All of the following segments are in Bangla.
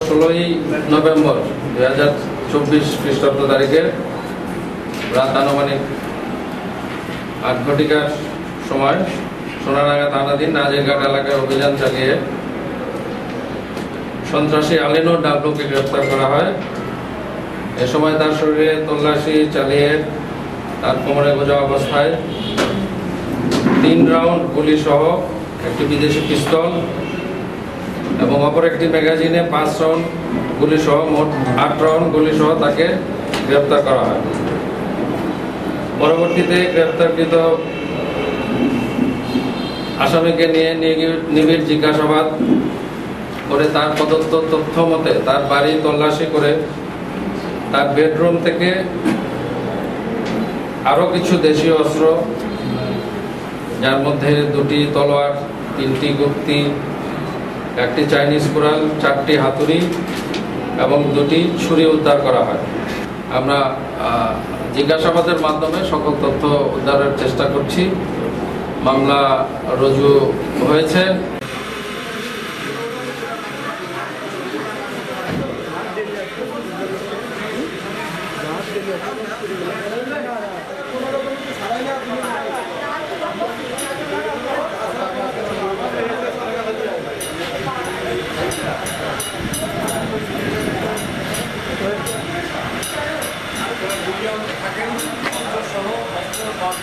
ষোলোই নভেম্বর দুই হাজার চব্বিশ খ্রিস্টাব্দ তারিখে রাত আনুমানিক আট ঘটিকার সময় সোনারাঙ্গা থানাধীন নাজিরঘাট এলাকায় অভিযান চালিয়ে সন্ত্রাসী আলিনুর ডাবলুকে গ্রেপ্তার করা হয়। এ সময় তার শরীরে তল্লাশি চালিয়ে তার কোমরে গোজা অবস্থায় তিন রাউন্ড গুলি সহ একটি বিদেশি পিস্তল এবং অপর একটি ম্যাগাজিনে পাঁচ রাউন্ড গুলি সহ মোট আট রাউন্ড গুলি সহ তাকে গ্রেপ্তার করা হয়। পরবর্তীতে গ্রেপ্তারকৃত আসামিকে নিয়ে নিবিড় জিজ্ঞাসাবাদ করে তার প্রদত্ত তথ্য মতে তার বাড়ি তল্লাশি করে তার বেডরুম থেকে আরও কিছু দেশীয় অস্ত্র, যার মধ্যে দুটি তলোয়ার, তিনটি গুপ্তি একটি চাইনিজ কুড়াল চারটি হাতুড়ি এবং দুটি ছুরি উদ্ধার করা হয়। আমরা জিজ্ঞাসাবাদের মাধ্যমে সকল তথ্য উদ্ধারের চেষ্টা করছি। মামলা রুজু হয়েছে।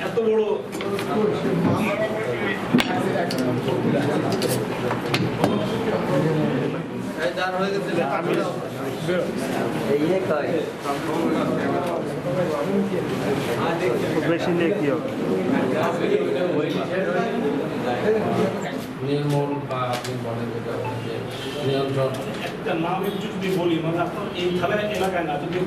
এত বড় বেশি নিয়ে কি হবে নির্মূল বা নিয়ন্ত্রণ একটা নাম একটু যদি বলি মানে আপনার এই থানা এলাকায় না যদি